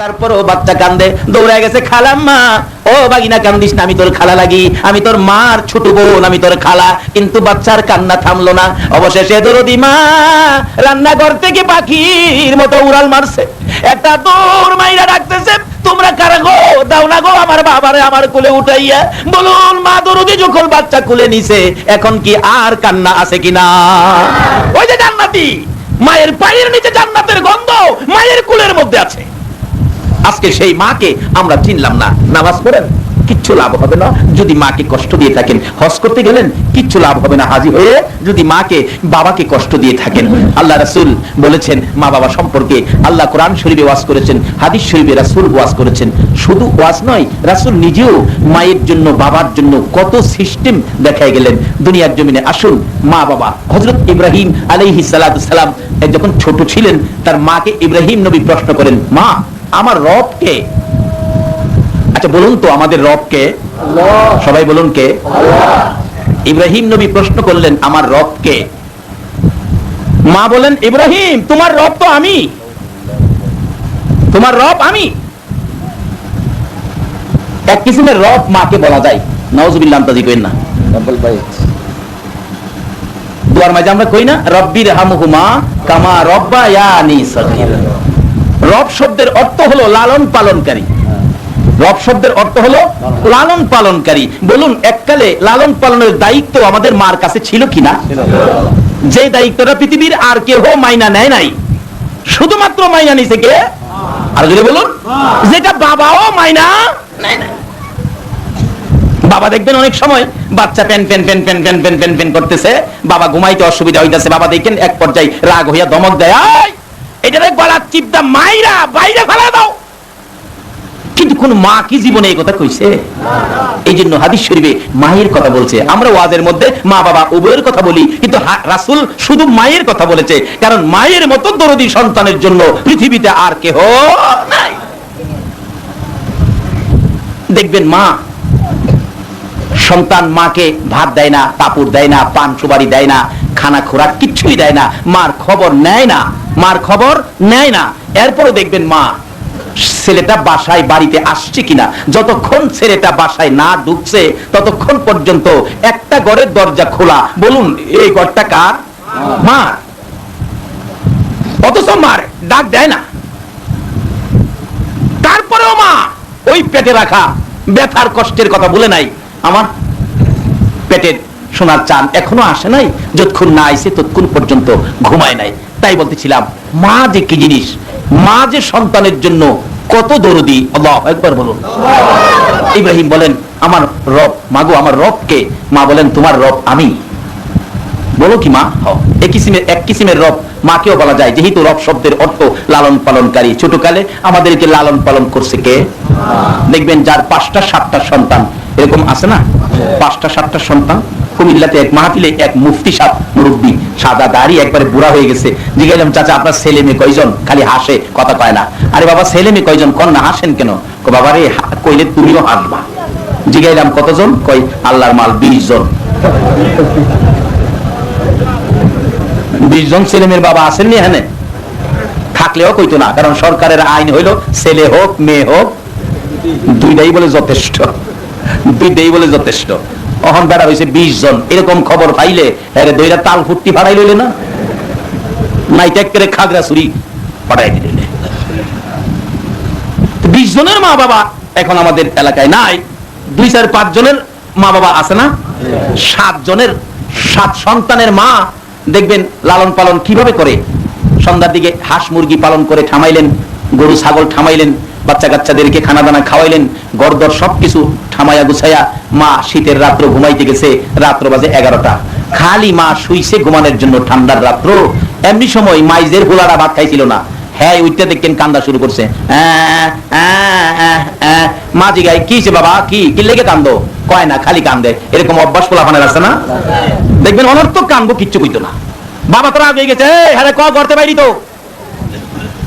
তারপরও বাচ্চা কান্দে দৌড়ে গেছে, খালাম্মা, ও বাগিনা, কান্দিস না, আমি তোর খালা লাগি, আমি তোর মার ছোট বোন, আমি তোর খালা। কিন্তু বাচ্চার কান্না থামলো না। অবশেষে দরদি মা রান্নাঘর থেকে পাখির মতো উড়াল মারছে। একটা দৌড় মাইরা ডাকতেছে, তোমরা কারা গো? দাও না গো আমার বাবারে আমার কোলে উঠাইয়া। বলুন মা দরদি, যখন বাচ্চা কোলে নিছে, এখন কি আর কান্না আছে কিনা? ওই যে জান্নাতি, মায়ের পায়ের নিচে জান্নাতের গন্ধ মায়ের কুলের মধ্যে আছে। আজকে সেই মাকে আমরা চিনলাম না। নামাজ পড়েন, কিচ্ছু লাভ হবে না। যদি মাকে কষ্ট দিয়ে থাকেন, হজ করতে গেলেন, কিচ্ছু লাভ হবে না। হাজি হয়ে যদি মাকে, বাবাকে কষ্ট দিয়ে থাকেন। আল্লাহ রাসূল বলেছেন, মা বাবা সম্পর্কে আল্লাহ কোরআন শরীফে ওয়াজ করেছেন, হাদিস শরীফে রাসূল ওয়াজ করেছেন। শুধু ওয়াজ নয়, রাসূল নিজেও মায়ের জন্য, বাবার জন্য কত সিস্টেম দেখায় গেলেন। দুনিয়ার জমিনে আসুন, মা বাবা, হযরত ইব্রাহিম আলাইহিস সালাতু সালাম যখন ছোট ছিলেন, তার মাকে ইব্রাহিম নবী প্রশ্ন করেন, মা আমার রব কে? আচ্ছা বলুন তো আমাদের রব কে? সবাই বলুন কে? ইব্রাহিম নবী প্রশ্ন করলেন আমার রব কে? মা বলেন ইব্রাহিম তোমার রব তো আমি। তোমার রব আমি। এক কিসিমের রব মাকে বলা যায়। নওয়াজুবিল্লাহ তাজি কইন না। দুয়ার মাঝে আমরা কই না? রব্বির হামহুমা কামা রব্বা ইয়ানি সগীরা। রব শব্দের অর্থ হলো লালন পালনকারী। রব শব্দের অর্থ হলো লালন পালনকারী। বলুন এককালে লালন পালনের দায়িত্ব আমাদের মার কাছে ছিল কিনা? যে দায়িত্বটা পৃথিবীর আর কেউ মাইনা নেয় নাই। শুধুমাত্র মাইনা নিছে কে? আর যদি বলুন। যেটা বাবাও মাইনা নেয় নাই। বাবা দেখবেন অনেক সময় বাচ্চা পেন পেন পেন পেন পেন পেন পেন পেন করতেছে। বাবা ঘুমাইতে অসুবিধা হইতাছে। বাবা দেখেন এক পর্যায়ে রাগ হইয়া দমক দেয় "এই, এটারে গলা চিপদা মাইরা বাইরে ফেলা দাও। কিন্তু কোন মা কি জীবনে এই কথা কইছে? এই জন্য হাদিস শরীফে মায়ের কথা বলছে। আমরা ওয়াজের মধ্যে মা বাবা উভয়ের কথা বলি, কিন্তু রাসূল শুধু মায়ের কথা বলেছে। কারণ মায়ের মতো দরদি সন্তানের জন্য পৃথিবীতে আর কেহ নাই। দেখবেন মা সন্তান মাকে ভাত দেয় না কাপড় দেয় না, পান সুপারি দেয় না, খানা খোরাক কিচ্ছুই দেয় না, মার খবর নেয় না। মার খবর নেয় না। এরপরও দেখবেন মা, ছেলেটা বাসায় বাড়িতে আসছে কিনা? যতক্ষণ ছেলেটা বাসায় না ঢুকছে, ততক্ষণ পর্যন্ত একটা ঘরের দরজা খোলা। বলুন, এই ঘরটা কার? মার। অথচ মার, ডাক দেয় না। তারপরেও মা, ওই পেটে রাখা ব্যথার কষ্টের কথা বলে নাই। আমার পেটের সোনার চান এখনও আসে নাই, যতক্ষণ না আইসে ততক্ষণ পর্যন্ত ঘুমায় নাই। তাই বলতেছিলাম, মা যে কি জিনিস, মা যে সন্তানের জন্য কত দরদি, আল্লাহ একবার বলুন। ইব্রাহিম বলেন, আমার রব মাগো আমার রব কে মা বলেন, তোমার রব আমি। বলো কি মা? এক কিসিমের এক কিসিমের রব, মাকেও বলা যায়, যেহেতু রব শব্দের অর্থ লালন পালনকারী ছোটকালে আমাদেরকে লালন পালন করছে কে? দেখবেন যার পাঁচটা, সাতটা সন্তান, এরকম আছে না? পাঁচটা, সাতটা সন্তান? কুমিল্লাতে এক মাহফিলে এক মুফতি সাহ মুরব্বী সাদা দাড়ি একবারে বুড়া হয়ে গেছে। জিজ্ঞাসলাম চাচা, আপনার ছেলে মেয়ে কয়জন? খালি হাসে, কথা কয় না। আরে বাবা, ছেলে মেয়ে কয়জন? কন না, হাসেন কেন? বাবা রে কইলে তুমিও হাসবা। জিজ্ঞাইলাম কতজন? কই আল্লাহর মাল বিশ জন। বিশ জন ছেলে মেয়ের বাবা আসেননি এখানে? থাকলেও কইতো না, কারণ সরকারের আইন হইল, ছেলে হোক, মেয়ে হোক, দুইটাই বলে যথেষ্ট। দুইটাই বলে যথেষ্ট। বেড়া হয়েছে বিশ জন। এরকম খবর পাইলে দইরা তাল ফুটতি ফাড়াই লইলে না? করে খাগড়া দিলে। বিশ জনের মা বাবা এখন আমাদের এলাকায় নাই। দুই, চার, পাঁচ জনের মা বাবা আছে না? সাত জনের, সাত সন্তানের মা। দেখবেন লালন পালন কীভাবে করে? সন্ধ্যার দিকে হাঁস মুরগি পালন করে ঠামাইলেন, গরু, ছাগল ঠামাইলেন। বাচ্চা কাচ্চাদেরকে খানা দানা খাওয়াইলেন গরদর সবকিছু ঠামাইয়া গুছাইয়া মা শীতের রাত্র ঘুমাইতে গেছে, রাত্র বাজে এগারোটা। খালি মা শুইছে ঘুমানোর জন্য ঠান্ডার রাত্র। এমনি সময় মাইজের হোলারা ভাত খাইছিল না হ্যাঁ উঠতে দেখেন কান্দা শুরু করছে। মা জিগাই কি বাবা? কি? কি লেগে কান্দো? কয় না, খালি কান্দে। এরকম অভ্যাস পোলাপানের আছে না? দেখবেন অনর্থক কান্দবো কিচ্ছু কইতো না। বাবা তোরা আগে গেছে হ্যাঁ ক করতে পারি তো?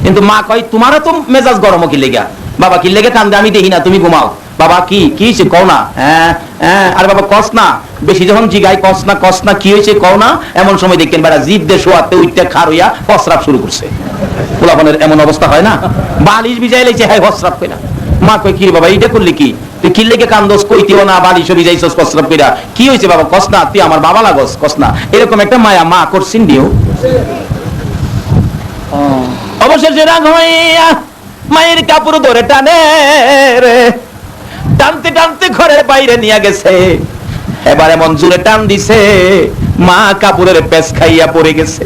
কিন্তু মা কয়, তোমারও তো মেজাজ গরম কি লেগা? বাবা, কি লেগে কান্দে আমি দেখি না, তুমি ঘুমাও। বাবা, কি কি হয়েছে? কও না। হ্যাঁ হ্যাঁ আরে বাবা, কস না। বেশি যখন জিগাই কস না কস না, কি হয়েছে কও না? এমন সময় দেখেন বেড়া জিভ দিয়ে শোয়াতে উঠতে খার হইয়া কসরাপ শুরু করছে। পোলাপনের এমন অবস্থা হয় না? বালিশ ভিজাই লাইছে হাই হসরাপ কইরা। মা কই কি বাবা, এইটা করলি কি? তুই কি লেগে কান্দোস? কইতিও না বালিশ ভিজাইছস কসরাপ কইরা? কি হইছে বাবা, কস না, তুই আমার বাবা লাগস, কস না। এরকম একটা মায়া মা করছিন দিও। অবশেষে রাগ হইয়া মায়ের কাপড় ধরে টানে রে। টানতে টানতে ঘরের বাইরে নিয়ে গেছে। এবার এমন জোরে টান দিছে, মা কাপড়ের পেস খাইয়া পড়ে গেছে।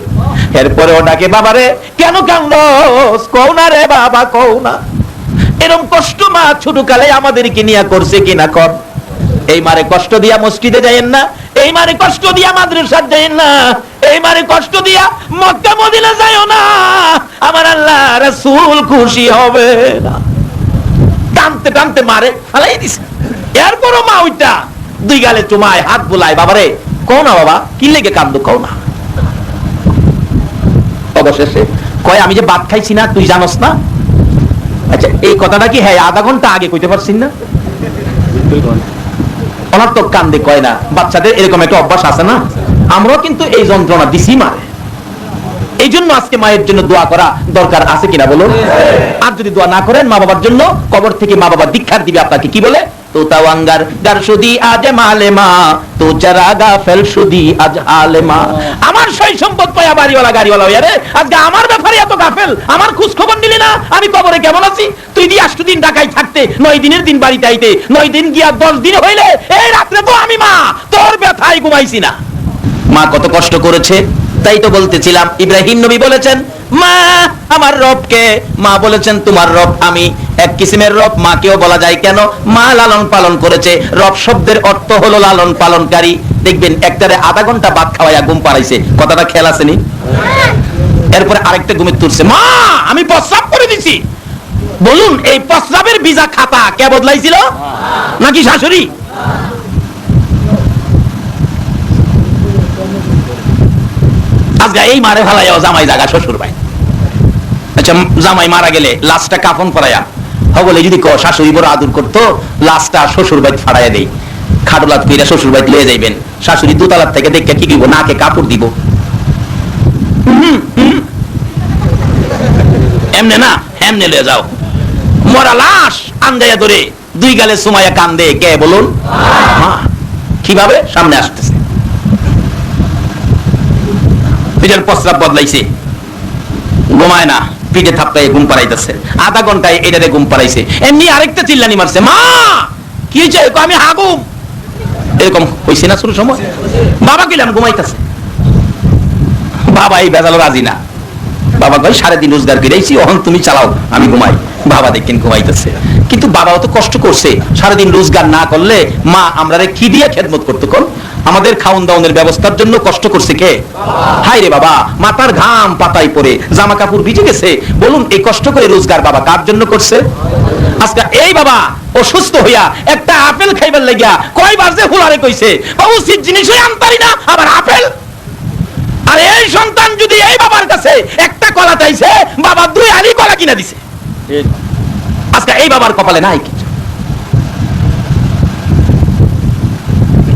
এরপরে ও ডাকে বাবারে, কেন কান্দস? কও না রে বাবা, কও না। এরকম কষ্ট মা ছোট কালে আমাদেরকে নিয়ে করছে কিনা কর। এই মারে কষ্ট দিয়া মসজিদে যাইয়েন না এই মারে কষ্ট দিয়া মাদ্রাসার যাইয়েন না এই মারে কষ্ট দিয়া মক্কা মদিনা যাইও না। আমার আল্লাহ রাসূল খুশি হবে না। টানতে টানতে মারে, ফালাই দিছে। এরপরও মা ওইটা দুই গালে চুমায়, হাত বুলায়, বাবারে, কও না বাবা, কি লেগে কান্দো কও না। অবশেষে কয়, আমি যে ভাত খাইছি না, তুই জানোস না? আচ্ছা এই কথাটা কি হ্যাঁ আধা ঘণ্টা আগে কইতে পারছিস না? অনার্থক কান্দে কয় না বাচ্চাদের এরকম একটা অভ্যাস আছে না? আমরাও কিন্তু এই যন্ত্রণা দিছি মা এই জন্য আজকে মায়ের জন্য দোয়া করা দরকার আছে কিনা বলুন? আর যদি দোয়া না করেন মা বাবার জন্য কবর থেকে মা বাবা দীক্ষার দিবে আপনাকে কি বলে? তো তাওয়াঙ্গার গার সুদি আজ মালে মা তো চারাগা ফেল সুদি আজ আলে মা আমার সই সম্পদ পায়া বাড়িওয়ালা, গাড়িওয়ালা হইয়া রে, আজকে আমার ব্যাপারে এত গাফেল, আমার খোঁজ খবর নিলি না? আমি কবরে কেমন আছি? তুই দি আষ্ট দিন ঢাকায় থাকতে, নয় দিনের দিন বাড়িতে আইতে, নয় দিন গিয়া দশ দিন হইলে, এই রাত্রে তো আমি মা, তোর ব্যথায় ঘুমাইছি না। মা কত কষ্ট করেছে? তাই তো বলতেছিলাম, ইব্রাহিম নবী বলেছেন, মা, আমার রবকে। মা বলেছেন, তোমার রব আমি। এক কিসিমের রব মাকেও বলা যায় কেন? মা লালন পালন করেছে। রব শব্দের অর্থ হলো লালন পালনকারী। দেখবেন, একটারে আধা ঘণ্টা ভাত খাওয়াইয়া ঘুম পাড়াইছে। কথাটা খেয়াল আসেনি? এরপরে আরেকটা ঘুমে তুলছে মা, আমি প্রস্রাব করে দিছি। বলুন, এই প্রস্রাবের ভিজা খাতা কে বদলাইছিল? নাকি শাশুড়ি? মারে ফেলাইও জামাই জাগা শ্বশুর ভাই আচ্ছা জামাই মারা গেলে লাশটা কাফন পরাইয়া হবলে যদি ক শাশুড়ি বড় আদর করতো, লাশটা শ্বশুর বাড়ি ফাড়াইয়া দেই। খাটলাত কইরা শ্বশুর বাড়ি লয়ে যাইবেন। শাশুড়ি দুতলার থেকে দেখে কি দিব, নাকে কাপড় দিব। এমনে না, এমনে লয়ে যাও। মরা লাশ আন্দাইয়া ধরে দুই গালে সুমাইয়া কান্দে, কে বলুন? কীভাবে? সামনে আসতেছে। পিঠের প্রস্রাব বদলাইছে। ঘুমায় না পিঠে থাপটাই ঘুম পাড়াইতেছে। আধা ঘন্টায় এটাতে ঘুম পাড়াইছে। এমনি আরেকটা চিল্লানি মারছে মা কি কয়, আমি হাগুম। এরকম হয়েছে না শুরু সময়? বাবা কিলাম ঘুমাইতেছে। বাবা এই বেজালো রাজি না। বাবা কয় সাড়ে দিন রোজগার ফিরেছি অহন তুমি চালাও, আমি ঘুমাই। বাবা দেখেন ঘুমাইতেছে। কিন্তু বাবাও তো কষ্ট করছে, সারাদিন রোজগার না করলে মা আমরা কি দিয়ে খেদমত করতে কোন? আমাদের খাওন দাওনের ব্যবস্থার জন্য কষ্ট করছে কে? হাই রে বাবা, মাথার ঘাম পাতায় পড়ে জামা কাপড় ভিজে গেছে। বলুন, এই কষ্ট করে রোজগার বাবা কার জন্য করছে? আজকে এই বাবা, অসুস্থ হইয়া একটা আপেল খাইবার লাগিয়া কয়বার যে ফুলারে কইছে বাবু জিনিসই আনতারি না, আবার আপেল আর এই সন্তান যদি এই বাবার কাছে একটা কলা চাইছে বাবা দুই আলি কলা কিনা দিছে। আজকে এই বাবার কপালে নাই কিছু।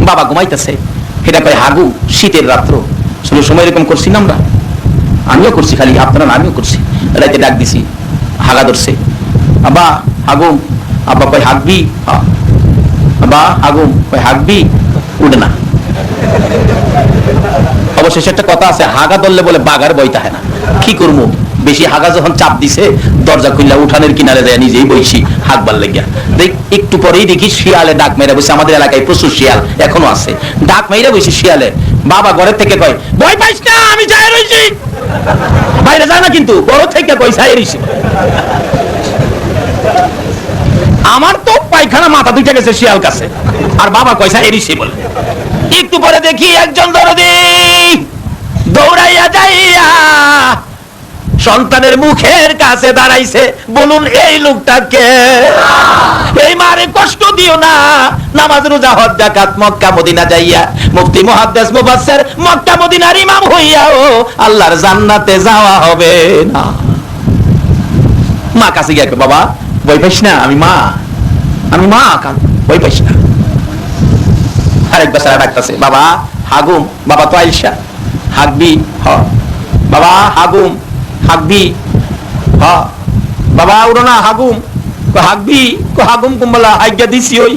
বাবা ঘুমাইতেছে এটা কয় হাগু শীতের রাত্র। শুধু সময় এরকম করছি না আমরা। আমিও করছি খালি আপনারা আমিও করছি। রাইতে ডাক দিছি হাগা ধরছে। আবা হাগুম আব্বা কয় হাগবি। আবা হাগুম কয় হাগবি? উঠে না। অবশেষে একটা কথা আছে, হাগা ধরলে বলে বাগার বইতে হয় না। কি করব? বেশি হাগা যখন চাপ দিছে, দরজা খুললা উঠানের কিনারে যায়, নিজেই বইছি হাগবার লেগিয়া। দেখ, একটু পরেই দেখি শিয়ালে ডাক মেরে বসে আমাদের এলাকায় প্রচুর শিয়াল এখনও আছে। ডাক মেরে বসে শিয়ালে। বাবা ঘরের থেকে কয়, ভয় পাইস না, আমি যাই রইছি বাইরে যায় না কিন্তু, বড় থেকে কই যাই রইছি আমার তো পায়খানা মাথা দুইটা গেছে শিয়াল কাছে। আর বাবা কয়সা এরিসি বলে। একটু পরে দেখি একজন দরদি। দৌড়াইয়া যাইয়া সন্তানের মুখের কাছে দাঁড়াইছে। বলুন, এই লোকটাকে এই মারে কষ্ট দিও না। নামাজ, রোজা, হজ জাকাত মক্কা, মদিনা যাইয়া। মুফতি, মুহাদ্দিস, মুফাসসির, মক্কা, মদিনার ইমাম হইয়াও আল্লাহর জান্নাতে যাওয়া হবে না। মা কাছে গিয়ে বাবা বই পাইস না, আমি মা। আমি মা বই পাইস না। আরেক বেচারা ডাকতেছে বাবা হাগুম বাবা তো আইসা হাগবি হ বাবা হাগুম হাগবি হ্যাঁ বাবা উড়ো না হাগুম হাগবি কয়, হাগুম কুম্বলা হাইগা দিছি ওই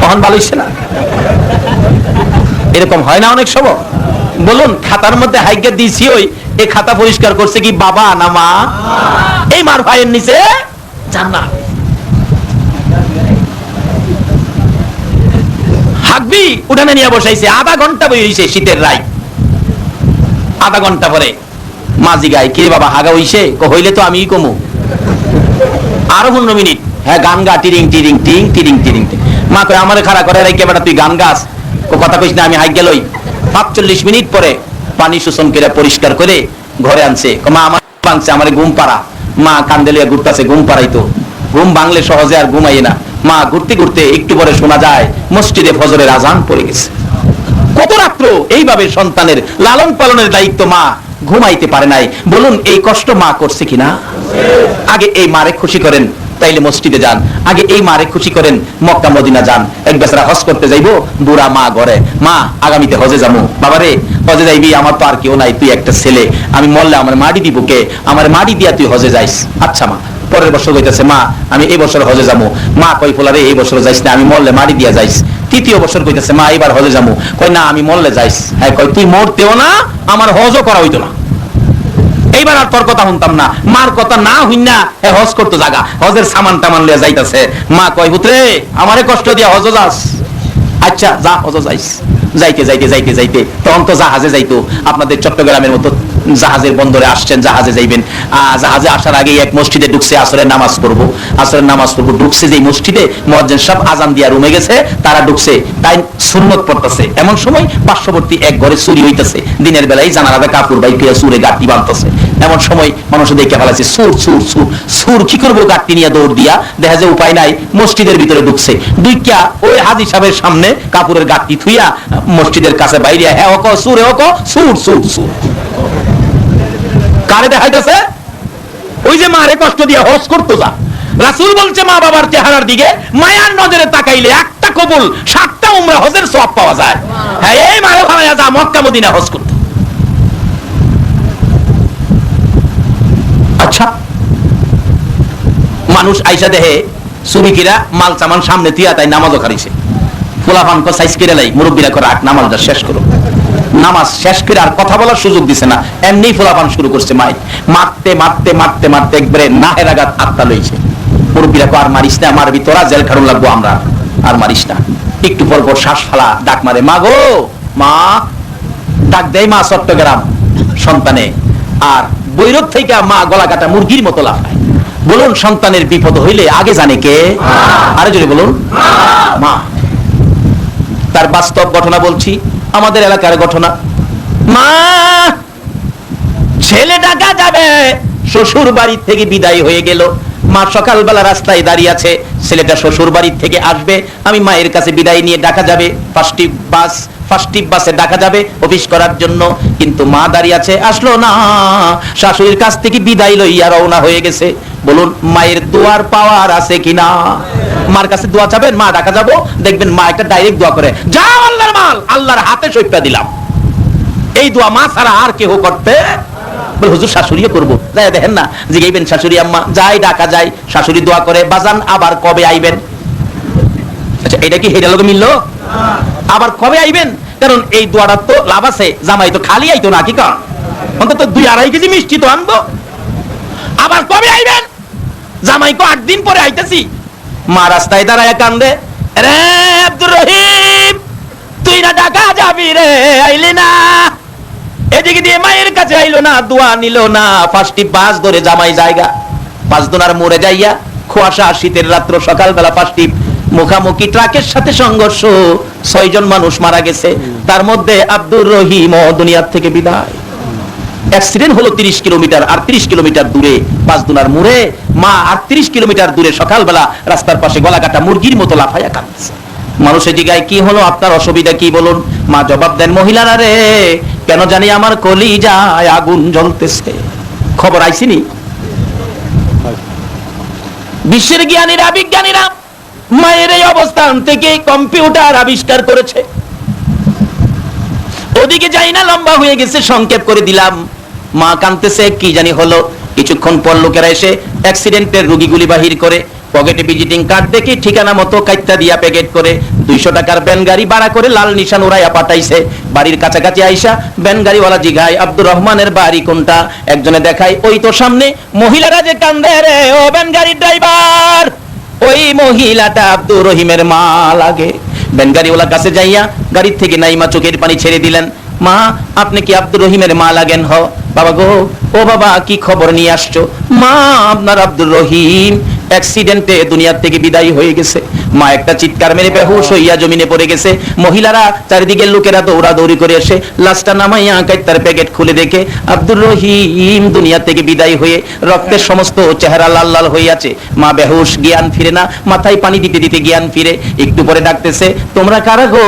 তখন ভালো হইছে না? এরকম হয় না অনেক সময়। বলুন খাতার মধ্যে হাইগা দিছি ওই এই খাতা পরিষ্কার করছে কি বাবা না মা? এই মার ভাইয়ের নিচে জান্নাত। হাগবি উঠানে নিয়ে বসাইছে। আধা ঘণ্টা বই হইছে শীতের রাই আধা ঘণ্টা পরে মাঝি গায় কে বাবা, হাগা হইছে? হইলে তো আমিই কমু। আরও পনেরো মিনিট। হ্যাঁ গান গা, টিরিং টিরিং, টিং, টিরিং টিরিং। মা কয়, আমারে খাড়া করে রেখে বেটা, তুই গান ও কথা কইস না, আমি হাই গেলই। পাঁচচল্লিশ মিনিট পরে পানি শোষণ করে পরিষ্কার করে ঘরে আনছে। মা, আমার আনছে আমার ঘুম পাড়া। মা কান্দেলিয়া ঘুরতাছে, ঘুম পাড়াইতো ঘুম বাংলে সহজে আর ঘুমাই না। মা ঘুরতে ঘুরতে একটু পরে শোনা যায়, মসজিদে ফজরের আজান পড়ে গেছে। কত রাত্র এইভাবে সন্তানের লালন পালনের দায়িত্ব মা ঘুমাইতে পারে নাই। বলুন, এই কষ্ট মা করছে কিনা? আগে এই মারে খুশি করেন, তাইলে মসজিদে যান। আগে এই মারে খুশি করেন, মক্কা, মদিনা যান। এক বেচারা হজ করতে যাইবো, বুড়া মা ঘরে, মা, আগামীতে হজে যাব বাবারে হজে যাইবি, আমার তো আর কেউ নাই, তুই একটা ছেলে। আমি মরলে আমার মাটি দিব কে? আমার মাটি দিয়া তুই হজে যাইস। আচ্ছা মা। পরের বছর কইতেছে, মা, আমি এই বছর হজে যাব মা, কই ফোলারে এই বছর যাইস না, আমি মরলে মাটি দিয়া যাইস। তৃতীয় বছর কইতেছে, মা এবার হজে যাব কই না, আমি মরলে যাইস। হ্যাঁ কই, তুই মরতেও না, আমার হজও করা হইতো না। এইবার আর তোর কথা শুনতাম না। মার কথা না হইন না হজ করতো জাগা। হজের সামান টামান লিয়ে যাইতাছে। মা কয় পুত্রে, আমারে কষ্ট দিয়া হজ যাস? আচ্ছা যা হজ যাইস। যাইতে যাইতে যাইতে যাইতে, তখন তো জাহাজে যাইতো। আপনাদের চট্টগ্রামের মতো জাহাজের বন্দরে আসছেন, জাহাজে যাইবেন। জাহাজে আসার আগে এক মসজিদে ঢুকছে আসরের নামাজ পড়ব। আসরের নামাজ পড়ব, ঢুকছে যে মসজিদে মহাজন সব আজান দিয়া রুমে গেছে, তারা ঢুকছে, তাই সুন্নত পড়তেছে। এমন সময় পার্শ্ববর্তী এক ঘরে চুরি হইতেছে। দিনের বেলায় জানালাতে কাপড় বাইক সুরে গাঁটি বাঁধতেছে। এমন সময় মানুষ দেখে ফেলাছে সুর সুর সুর সুর, কি করব গাঁটি নিয়ে দৌড় দিয়া? দেখা যায় উপায় নাই, মসজিদের ভিতরে ঢুকছে। দুইটা ওই হাজি সাহেবের সামনে কাপড়ের গাঁটি থুইয়া মসজিদের কাছে বাইরে হ্যাঁ ওক, সুরে, ওক, সুর সুর সুর। কারে দেখাইতেছে? ওই যে মারে কষ্ট দিয়ে হজ করতো যা। রাসূল বলছে মা বাবার চেহারার দিকে মায়ার নজরে তাকাইলে একটা কবুল সাতটা উমরা হজের সওয়াব পাওয়া যায়। হ্যাঁ এই মারে ভাড়া যা মক্কা মদিনা হজ করতে। আচ্ছা। মানুষ আইসা দেহে সুবিকিরা মাল চামান সামনে তিয়া তাই নামাজও খারিছে ফুলাফান কো সাইজ করে লাই মুরব্বীরা করে আট নামাজটা শেষ করো। নামাজ শেষ করে আর কথা বলার সুযোগ দিছে না। এমনি ফুলাফান শুরু করছে মাই মারতে মারতে মারতে মারতে একবারে নাহের আঘাত আত্মা লইছে। মুরব্বীরা আর মারিস না, মারবি তোরা, জেল খাটুন লাগবো আমরা। আর মারিস না। একটু পর পর শ্বাস ফালা, ডাক মারে, মা গো, মা, ডাক দেয় মা চট্টগ্রাম সন্তানে। আর বৈরব থেকে মা গলা কাটা মুরগির মতো লাফায়। বলুন, সন্তানের বিপদ হইলে আগে জানে কে? আরে যদি বলুন। মা। তার বাস্তব ঘটনা বলছি। আমাদের এলাকার ঘটনা। মা, ছেলে ডাকা যাবে। শ্বশুর বাড়ি থেকে বিদায় হয়ে গেল। মা সকালবেলা রাস্তায় দাঁড়িয়ে আছে। ছেলেটা শ্বশুর বাড়ি থেকে আসবে। আমি মায়ের কাছে বিদায় নিয়ে ডাকা যাবে। ফার্স্ট বাস, ফার্স্ট বাসে ডাকা যাবে অফিস করার জন্য। কিন্তু মা দাঁড়িয়ে আছে। আসলো না। শাশুড়ির কাছ থেকে বিদায় লইয়া রওনা হয়ে গেছে। বলুন, মায়ের দুয়ার পাওয়ার আছে কিনা? মার কাছে দোয়া চাবেন, মা ডাকা যাব, দেখবেন মা একটা ডাইরেক্ট দোয়া করে। যাও আল্লাহর মাল, আল্লাহর হাতে সইপা দিলাম। এই দোয়া মা ছাড়া আর কেহ করতে বলে, হুজুর, শাশুড়িও করব। যাই দেখেন না, জিগাইবেন শাশুড়ি আম্মা, যাই ডাকা যায় শাশুড়ি দোয়া করে, বাজান আবার কবে আইবেন? আচ্ছা এটা কি লোকে মিললো? আবার কবে আইবেন? কারণ এই দোয়াটার তো লাভ আছে, জামাই তো খালি আইতো না, কি অন্তত দুই আড়াই কেজি মিষ্টি তো আনব। আবার কবে আইবেন? জামাই কো আট দিন পরে আইতেছি। মা রাস্তায় দাঁড়ায় কান্দে, রে আব্দুর রহিম, তুই না ঢাকা যাবি রে, আইলি না। এদিকে দিয়ে মায়ের কাছে আইলো না, দোয়া নিল না ফার্স্টি বাস ধরে জামাই জায়গা। পাঁচ দোনার মোড়ে যাইয়া কুয়াশা শীতের রাত্র, সকালবেলা ফার্স্টি মুখামুখি ট্রাকের সাথে সংঘর্ষ। ছয়জন মানুষ মারা গেছে। তার মধ্যে আব্দুর রহিম দুনিয়ার থেকে বিদায়। অ্যাক্সিডেন্ট হলো 30 কিলোমিটার আর 30 কিলোমিটার দূরে পাঁচদুনার মুড়ে। মা আর 30 কিলোমিটার দূরে সকালবেলা রাস্তার পাশে গলা কাটা মুরগির মতো লাফাইয়া কাঁদছে। মানুষের জিগায় কি হলো? আপনার অসুবিধা কি বলুন? মা জবাব দেন, মহিলারা রে, কেন জানি আমার কলি যায় আগুন জ্বলতেছে। খবর আইসিনি? বিশ্বের জ্ঞানীরা, বিজ্ঞানীরা মায়ের এই অবস্থান থেকে কম্পিউটার আবিষ্কার করেছে। ওদিকে যাই না, লম্বা হয়ে গেছে, সংক্ষেপ করে দিলাম। মা কানতেছে কি জানি হলো। কিছুক্ষণ পর লোকেরা এসে অ্যাক্সিডেন্টের রুগীগুলি বাহির করে পকেটে ভিজিটিং কার্ড দেখে ঠিকানা মতো কাইত্যা দিয়া প্যাকেট করে, দুইশো টাকার ব্যান গাড়ি ভাড়া করে লাল নিশান উড়াইয়া পাঠাইছে। বাড়ির কাছাকাছি আইসা ব্যান গাড়িওয়ালা জিগায় আব্দুর রহমানের বাড়ি কোনটা? একজনে দেখায়, ওই তো সামনে মহিলারা যে কান্দে রে, ও ব্যান গাড়ির ড্রাইভার ওই মহিলাটা আব্দুর রহিমের মা লাগে। ব্যান গাড়িওয়ালার কাছে যাইয়া গাড়ির থেকে নাইমা চোখের পানি ছেড়ে দিলেন। মা, আপনি কি আব্দুর রহিমের মা লাগেন হ? বাবা গো, ও বাবা, কি খবর নিয়ে আসছো? মা, আপনার আব্দুর রহিম অ্যাক্সিডেন্টে দুনিয়ার থেকে বিদায় হয়ে গেছে। মা একটা চিৎকার মেরে বেহুশ হইয়া জমিনে পড়ে গেছে। মহিলারা চারিদিকের লোকেরা দৌড়াদৌড়ি করে এসে লাশটা নামাইয়া কাইতার প্যাকেট খুলে দেখে, আব্দুর রহিম, দুনিয়া থেকে বিদায় হয়ে রক্তের সমস্ত চেহারা লাল লাল আছে মা বেহুশ জ্ঞান ফিরে না, মাথায় পানি দিতে দিতে জ্ঞান ফিরে। একটু পরে ডাকতেছে, তোমরা কারা গো?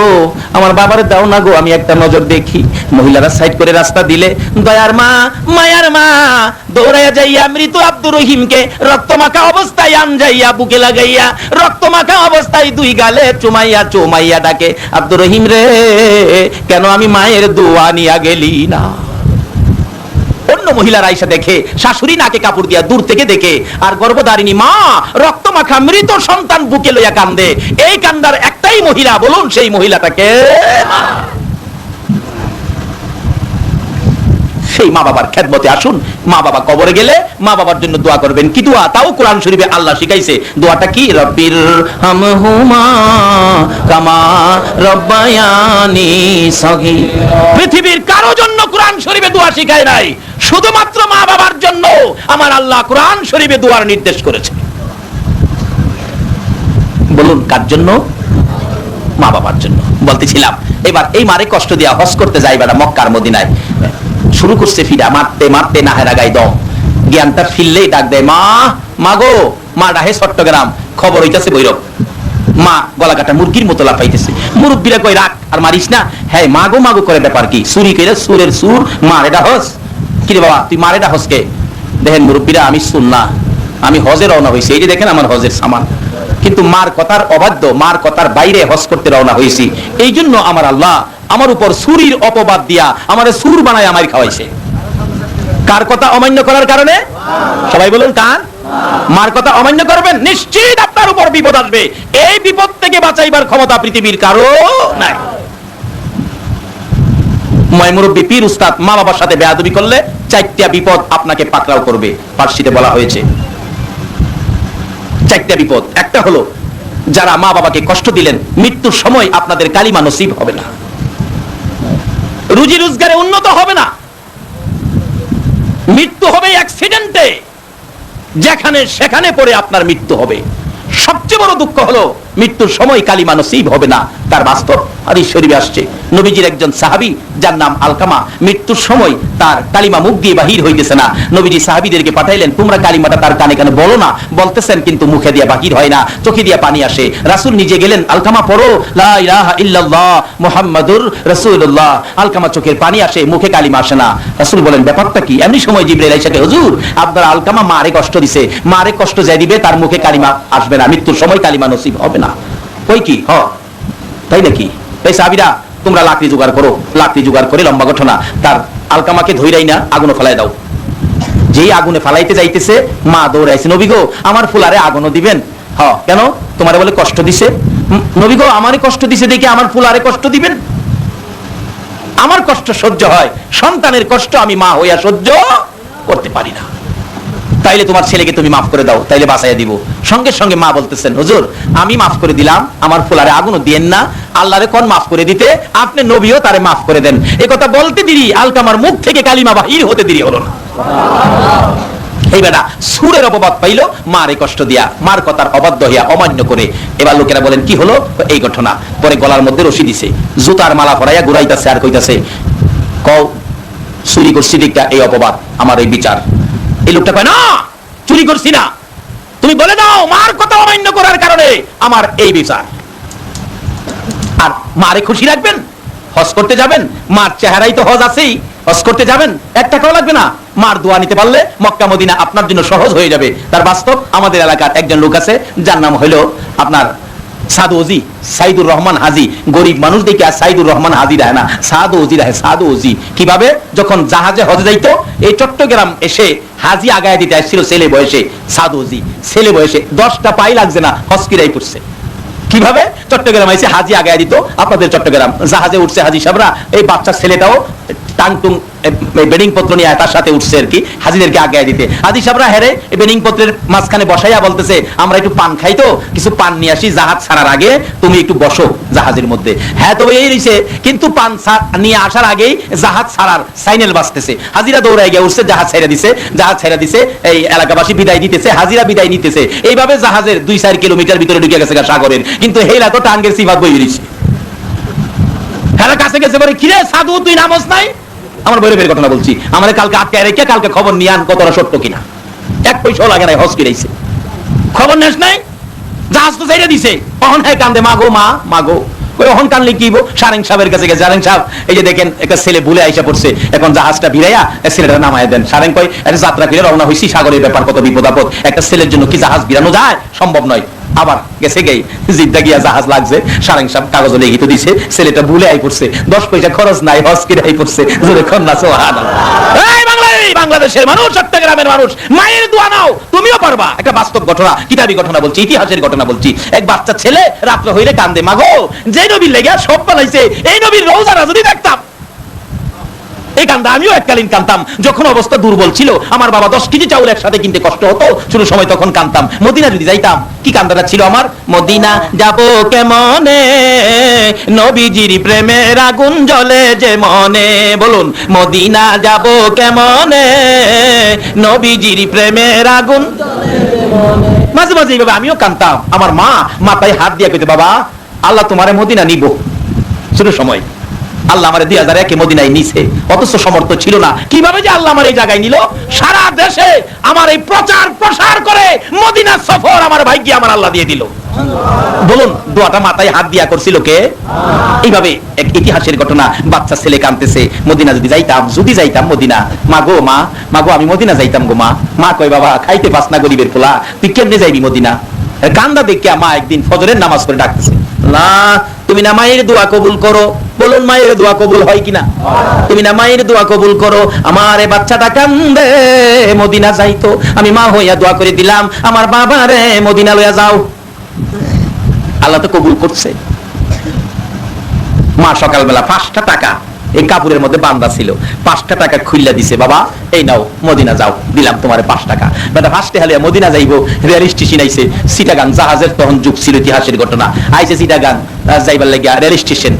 আমার বাবার দাও না গো, আমি একটা নজর দেখি। মহিলারা সাইড করে রাস্তা দিলে, দয়ার মা, মায়ার মা, দৌড়াইয়া যাইয়া মৃত আব্দুর রহিমকে রক্তমাখা অবস্থায় আন যাইয়া বুকে লাগাইয়া রক্তমাখা অবস্থায় দুই গালে চুমাইয়া চুমাইয়া ডাকে, আব্দুর রহিম রে, কেন আমি মায়ের দোয়া নিয়া গেলি না? অন্য মহিলার এসে দেখে, শাশুড়ি নাকে কাপড় দিয়া দূর থেকে দেখে, আর গর্ভধারিণী মা রক্তমাখা মৃত সন্তান বুকে লইয়া কান্দে। এই কান্দার একটাই মহিলা, বলুন সেই মহিলাটাকে। সেই মা বাবার খেদমতে আসুন। মা বাবা কবরে গেলে মা বাবার জন্য দোয়া করবেন। কি দোয়া? তাও কোরআন শরীফে আল্লাহ শিখাইছে। দোয়াটা কি? রব্বির হামহুমা কামা রব্বায়ানি সগী পৃথিবীর কারও জন্য কোরআন শরীফে দোয়া শিখায় নাই। শুধুমাত্র মা বাবার জন্য আমার আল্লাহ কোরআন শরীফে দোয়ার নির্দেশ করেছে। বলুন, কার জন্য? মা বাবার জন্য। বলতেছিলাম, এবার এই মারে কষ্ট দিয়া হজ করতে যাই বেড়া মক্কার মদিনায়। শুরু করছে ফিরা মারতে মারতে নাহেরা গাই দম। জ্ঞানটা ফিরলেই ডাক দেয়, মা মা গো, মা ডাহে চট্টগ্রাম, খবর হইতাছে বৈরব। মা গলা কাটা মুরগির মতো লাফাইতেছে। মুরব্বীরা কই রাখ আর মারিস না। হ্যাঁ মাগো মাগো করে ব্যাপার কি? সুরি কইরা সুরের সুর মার এটা হস কি রে বাবা, তুই মার এটা হসকে দেখেন মুরব্বীরা, আমি শুন না আমি হজে রওনা হয়েছি এই যে দেখেন আমার হজের সামান। কিন্তু মার কথার অবাধ্য, মার কথার বাইরে হজ করতে রওনা হয়েছি। এই জন্য আমার আল্লাহ আমার উপর সুরির অপবাদ দিয়া আমার সুর বানায় আমার খাওয়াইছে। কার কথা অমান্য করার কারণে? সবাই বলুন কার? মার কথা অমান্য করবেন, নিশ্চিত আপনার উপর বিপদ আসবে। এই বিপদ থেকে বাঁচাইবার ক্ষমতা পৃথিবীর কারও নাই। ময়মুরব্বী পীর, উস্তাদ মা বাবার সাথে বেয়াদবি করলে চারটা বিপদ আপনাকে পাকড়াও করবে। পার্সিতে বলা হয়েছে। চারটা বিপদ। একটা হলো, যারা মা বাবাকে কষ্ট দিলেন, মৃত্যুর সময় আপনাদের কালিমা নসিব হবে না। রুজি রোজগারে উন্নত হবে না। মৃত্যু হবে অ্যাক্সিডেন্টে যেখানে সেখানে পরে আপনার মৃত্যু হবে। সবচেয়ে বড় দুঃখ হলো, মৃত্যুর সময় কালিমা নসিব হবে না। তার বাস্তব হাদিস শরীফে আসছে। নবীজির একজন সাহাবী, যার নাম আলকামা, মৃত্যুর সময় তার কালিমা মুখ দিয়ে বাহির হইতেছে না। নবীজি সাহাবীদেরকে পাঠাইলেন, তোমরা কালিমাটা তার কানে কানে বলো না? বলতেছেন, কিন্তু মুখে দিয়ে বাহির হয় না, চোখে দিয়ে পানি আসে। রাসূল নিজে গেলেন, আলকামা পড়ো, লা ইল্লাল্লাহ মুহাম্মাদুর রাসূলুল্লাহ। আলকামা চোখের পানি আসে, মুখে কালিমা আসে না। রাসূল বলেন, ব্যাপারটা কি? এমনি সময় জিবরাইল আইসাকে হুজুর, আপনার আলকামা মারে কষ্ট দিছে। মারে কষ্ট যাই দিবে, তার মুখে কালিমা আসবে না, মৃত্যুর সময় কালিমা নসিব হবে না। ওই কি? হ। তাই নাকি? তাই সাহাবীরা, তোমরা লাকড়ি জোগাড় করো। লাকড়ি জোগাড় করে লম্বা ঘটনা। তার আলকামাকে ধইরাই না আগুনে ফেলাই দাও। যেই আগুনে ফালাইতে যাইতেছে, মা দৌড়াইছে, নবী গো, আমার ফুলারে আগুনও দিবেন? হ। কেন? তোমারে বলে কষ্ট দিছে। নবী গো আমারই কষ্ট দিছে দেখে আমার ফুলারে কষ্ট দিবেন? আমার কষ্ট সহ্য হয়। সন্তানের কষ্ট আমি মা হইয়া সহ্য করতে পারি না। তাইলে তোমার ছেলেকে তুমি মাফ করে দাও, তাইলে বাঁচাইয়া দিব। সঙ্গে সঙ্গে মা বলতেছেন, হুজুর, আমি মাফ করে দিলাম, আমার ফুলারে আগুনও দিয়েন না, আল্লাহরে কোন মাফ করে দিতে? আপনি নবীও তারে মাফ করে দেন। এ কথা বলতে দিরি আলকামার মুখ থেকে কালিমা বাহির হতে দিরি হলো না। এই বেটা, সুরের অপবাদ পাইলো, মারে কষ্ট দিয়া, মার কথার অবাধ্য হইয়া অমান্য করে। এবার লোকেরা বলেন, কি হলো? এই ঘটনা। পরে গলার মধ্যে রশি দিছে, জুতার মালা ফরাইয়া ঘুরাইতাছে আর কইতাছে, কও, চুরি করছি দিকটা এই অপবাদ, আমার এই বিচার। এই লোকটা কয়, না, চুরি করছি না। তুমি বলে দাও, মার কথা অমান্য করার কারণে আমার এই বিচার। আর মারে খুশি রাখবেন, হজ করতে যাবেন, মার চেহারাই তো হজ আছেই, হজ করতে যাবেন এক টাকাও লাগবে না। মার দোয়া নিতে পারলে মক্কা, মদিনা আপনার জন্য সহজ হয়ে যাবে। তার বাস্তব, আমাদের এলাকার একজন লোক আছে, যার নাম হলো আপনার সাদ ওজি, সাইদুর রহমান হাজি। গরিব মানুষ দেখে আর সাইদুর রহমান হাজি রায় না। সাদ ওজি রায়, সাদ ওজি। কীভাবে? যখন জাহাজে হজে যাইতো, এই চট্টগ্রাম এসে হাজি আগায় দিতে আসছিল ছেলে বয়সে সাদুজি ছেলে বয়সে, দশটা পাই লাগছে না হসকিরাই পড়ছে। কীভাবে? চট্টগ্রাম আইসে হাজি আগায় দিত, আপনাদের চট্টগ্রাম, জাহাজে উঠছে হাজি সাবরা, এই বাচ্চা ছেলেটাও টাং টুং বেডিং পত্র নিয়ে তার সাথে উঠছে আর কি, হাজিদেরকে আগায় দিতে। হাজি হেরে বেডিং পত্রের মাঝখানে বসাইয়া বলতেছে, আমরা একটু পান খাই তো, কিছু পান নিয়ে আসি, জাহাজ ছাড়ার আগে তুমি একটু বসো জাহাজের মধ্যে। হ্যাঁ তো এই কিন্তু পান নিয়ে আসার আগেই জাহাজ ছাড়ার সাইনেল বাজতেছে। হাজিরা দৌড়ায় গিয়ে উঠছে, জাহাজ ছেড়ে দিছে, জাহাজ ছেড়ে দিছে, এই এলাকাবাসী বিদায় দিতেছে হাজিরা বিদায় নিতেছে। এইভাবে জাহাজের দুই চার কিলোমিটার ভিতরে ঢুকে গেছে সাগরের। কিন্তু হেলা তো টাঙ্গের সিফাত বই হ্যাঁ কাছে গেছে বলে, কিরে সাধু, তুই নামস নাই? আমার বইরে বের ঘটনা বলছি। আমার কালকে আটকে রেখে কালকে খবর নিয়ে আন কতটা সত্য কিনা। এক পয়সাও লাগে নাই, হস কিরাইছে। খবর নেস নাই? জাহাজ তো ছেড়ে দিছে। অহন হ্যাঁ কান্দে, মাগো, মা, মাগো। ওই অহন কি সারেং সাহেবের কাছে গেছে, সারেং সাহেব, এই যে দেখেন, একটা ছেলে ভুলে আইসা পড়ছে। এখন জাহাজটা ভিড়াইয়া ছেলেটা নামায় দেন। সারেং কয় একটা যাত্রা ফিরে রওনা হইছি, সাগরের ব্যাপার, কত একটা ছেলের জন্য কি জাহাজ ভিড়ানো যায়? সম্ভব নয়। আবার গেছে গেই। জিদ্দা গিয়া জাহাজ লাগছে, সারেং সাহেব কাগজ লিখিত দিছে, ছেলেটা ভুলে আই পড়ছে। দশ পয়সা খরচ নাই কিনে আই পড়ছে। জোরে কন্যা সোহান বাংলাদেশের মানুষ, চট্টগ্রামের মানুষ, মায়ের দোয়া নাও, তুমিও পারবা। একটা বাস্তব ঘটনা, কিতাবি ঘটনা বলছি, ইতিহাসের ঘটনা বলছি। এক বাচ্চা ছেলে রাত্র হইলে কান্দে, মাগো যে নবীর লেগে সব পালাইছে এই নবীর রোজারা যদি দেখতাম এই কান্দা আমিও এককালীন কান্তাম। যখন অবস্থা দুর্বল ছিল, আমার বাবা দশ কেজি চাউল একসাথে কিনতে কষ্ট হতো, শুরু সময় তখন কান্তাম। মদিনা যদি যাইতাম, কি কান্দাটা ছিল আমার? মদিনা যাব কেমনে? নবীজির প্রেমের আগুন জ্বলে যে মনে। বলুন, মদিনা যাব কেমনে? নবীজির প্রেমের আগুন মাঝে মাঝে এইভাবে আমিও কান্তাম। আমার মা মাথায় হাত দিয়ে কইতে, বাবা, আল্লাহ তোমারে মদিনা নিব। শুরু সময়। আল্লাহ আমার দুই হাজার একে মদিনায় নিছে। অথচ সমর্থ ছিল না। কীভাবে যে আল্লাহ আমার এই জায়গায় নিল? সারা দেশে আমার এই প্রচার প্রসার করে সফর আমার ভাগ্যে আমার আল্লাহ দিয়ে দিল। বলুন, দোয়াটা মাথায় হাত দিয়া করছিল কে? এইভাবে এক ইতিহাসের ঘটনা, বাচ্চা ছেলে কানতেছে মদিনা যদি যাইতাম যদি যাইতাম মদিনা। মা গো, মা মা গো, আমি মদিনা যাইতাম গো, মা। মা কয়, বাবা, খাইতে পাস না গরিবের পোলা। তুই কেমনে যাইবি মদিনা? কান্দা দেখিয়া মা একদিন ফজরের নামাজ করে ডাকতেছে না তুমি না মায়ের দোয়া কবুল করো? বলুন, মায়ের দোয়া কবুল হয় কিনা? তুমি না মায়ের দোয়া কবুল করো, আমার বাচ্চাটা কান্দে, মদিনা যাইতো। আমি মা হইয়া দোয়া করে দিলাম, আমার বাবা রে মদিনা লইয়া যাও। আল্লাহ তো কবুল করছে। মা সকালবেলা পাঁচটা টাকা এই কাপড়ের মধ্যে বান্দা ছিল। পাঁচটা টাকা খুললা দিছে, বাবা, এই নাও, মদিনা যাও, দিলাম তোমার পাঁচ টাকা। বেটা ফার্স্টে হালিয়া মদিনা যাইবো, রেল স্টেশন আইছে সিটাগাং জাহাজের তখন যুগ ছিল ইতিহাসের ঘটনা। আইছে সিটাগাং যাইবার লাগিয়া রেল স্টেশন।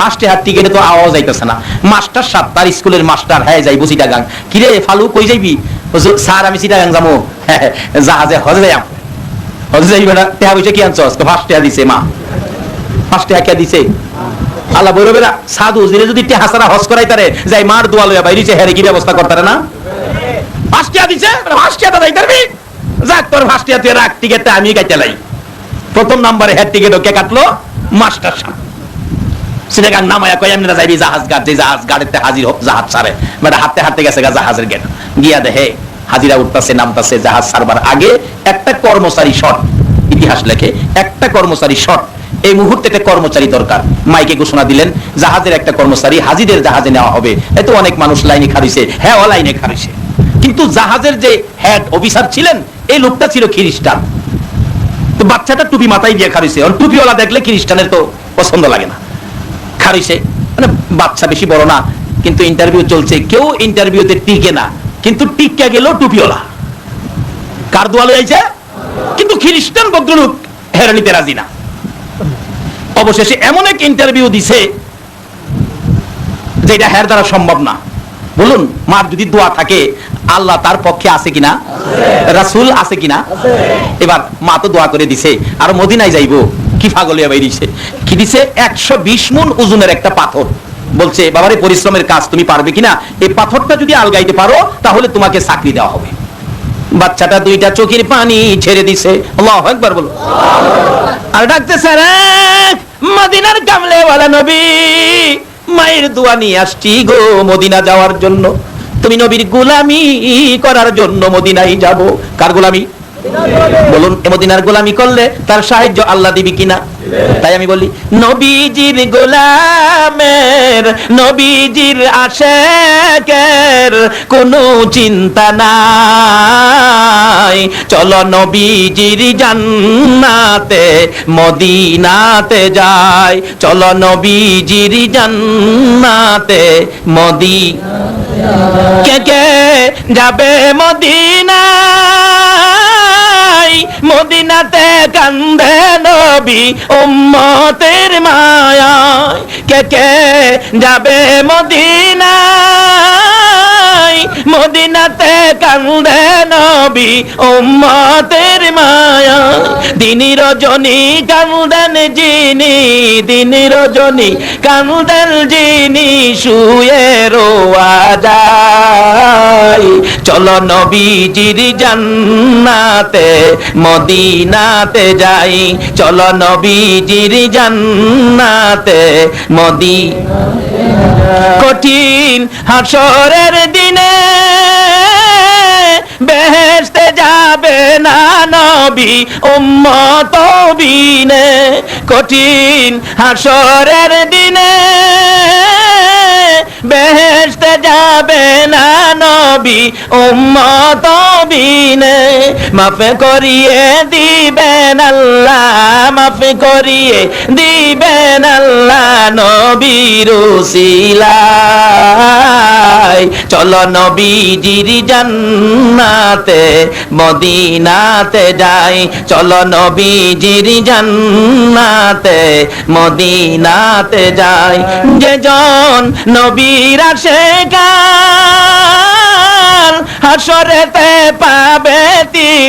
ফার্স্টে হাত টিকেটে তো আওয়াজ যাইতেছে না। মাস্টার সাহেব, তার স্কুলের মাস্টার হ্যাঁ যাইবো সিটাগাং কিরে, ফালু, কই যাইবি? স্যার, আমি সিটাগাং যাব। জাহাজে হজে যাইম হজে যাইবে না পয়সা কি আনছো ফার্স্ট দিছে, মা। ফার্স্ট দিছে? আল্লাহ বলবে সাধু জিরে যদি হাসারা হস করাই তারে, যাই মার দোয়া লইয়া বাইরিছে হেরে কি ব্যবস্থা করতারে না? ফাস্টিয়া দিছে ফাস্টিয়া তো যাইতারবি যাক, তোর ফাস্টিয়া তুই রাখ টিকেটটা আমি কাইতে লাই। প্রথম নম্বরে হেড টিকেট কে কাটলো মাস্টার সাহেব কয় এমনি যাইবি জাহাজ জাহাজ গাড়িতে হাজির হোক জাহাজ ছাড়ে। মানে হাঁটতে হাঁটতে গেছে গা জাহাজের গেট গিয়া দেহে হাজিরা উঠতাছে, নামতাছে জাহাজ ছাড়বার আগে একটা কর্মচারী শট। ইতিহাস লেখে, একটা কর্মচারী শট এই মুহূর্তে একটা কর্মচারী দরকার। মাইকে ঘোষণা দিলেন, জাহাজের একটা কর্মচারী, হাজিদের জাহাজে নেওয়া হবে। এত অনেক মানুষ লাইনে খারিছে হ্যাঁ ও লাইনে খারিছে কিন্তু জাহাজের যে হেড অফিসার ছিলেন, এই লোকটা ছিল খ্রিস্টান। তো বাচ্চাটা টুপি মাথায় দিয়ে খারিছে আর টুপিওয়ালা দেখলে খ্রিস্টানের তো পছন্দ লাগে না। খারিছে মানে বাচ্চা বেশি বড় না, কিন্তু ইন্টারভিউ চলছে। কেউ ইন্টারভিউতে টিকে না, কিন্তু টিকা গেল টুপিওয়ালা। কার দোয়ালে যাইছে কিন্তু খ্রিস্টান ভদ্রলোক হেরে নিতে রাজি না। অবশেষে এমন এক ইন্টারভিউ দিছে যেটা হের দ্বারা সম্ভব না। বলুন, মার যদি দোয়া থাকে, আল্লাহ তার পক্ষে আছে কিনা? রাসূল আছে কিনা? এবার মা তো দোয়া করে দিছে, আর মদিনায় যাইবো? কি পাগলিয়া বাইরিছে কি দিছে? একশো বিশ মন ওজনের একটা পাথর। বলছে, বাবারে, পরিশ্রমের কাজ তুমি পারবে কিনা? এই পাথরটা যদি আলগাইতে পারো, তাহলে তোমাকে চাকরি দেওয়া হবে। বাচ্চাটা দুইটা চোখের পানি ছেড়ে দিছে। আল্লাহ একবার বলো আর ডাকতেছে মদিনার বলা নবী, মায়ের দোয়া নিয়ে আসছি গো মদিনা যাওয়ার জন্য। তুমি নবীর গোলামি করার জন্য মদিনাই যাব। কার গোলামি? বলুন মদিনার গোলামি করলে তার সাহায্য আল্লাহ দিবি কিনা? তাই আমি বলি, নবীজির গোলামের, নবীজির আশেকের কোনো চিন্তা নাই। চলো নবীজির জান্নাতে, মদিনাতে যাই। চলো নবীজির জান্নাতে, মদি, কে কে যাবে মদিনায় মদিনাতে কান্দে নবী উম্মতের মায়া কে কে যাবে মদিনায় মদিনাতে কান্দে নবী উম্মতের মায়া। দিনী রজনী কান্দেন যিনি, দিনী রজনী কান্দেন যিনি শুয়ে রোয়া যায়। চলো নবীজির জান্নাতে, মদিনাতে যাই। চলো নবীজির জান্নাতে, মদি কঠিন হাসরের দিনে বেহেস্তে যাবে না নবী উম্মত বিনে কঠিন হাসরের দিনে বেহেশতে যাবে না নবী, উম্মত বিনে মাফ করিয়ে দিবেন আল্লাহ, মাফ করিয়ে দিবেন আল্লাহ নবীর উসিলায়। চলো নবীজির জান্নাতে, মদিনাতে যাই। চলো নবীজির জান্নাতে, মদিনাতে যাই। যে জন নবীর গান হাসরেতে পাবে তিন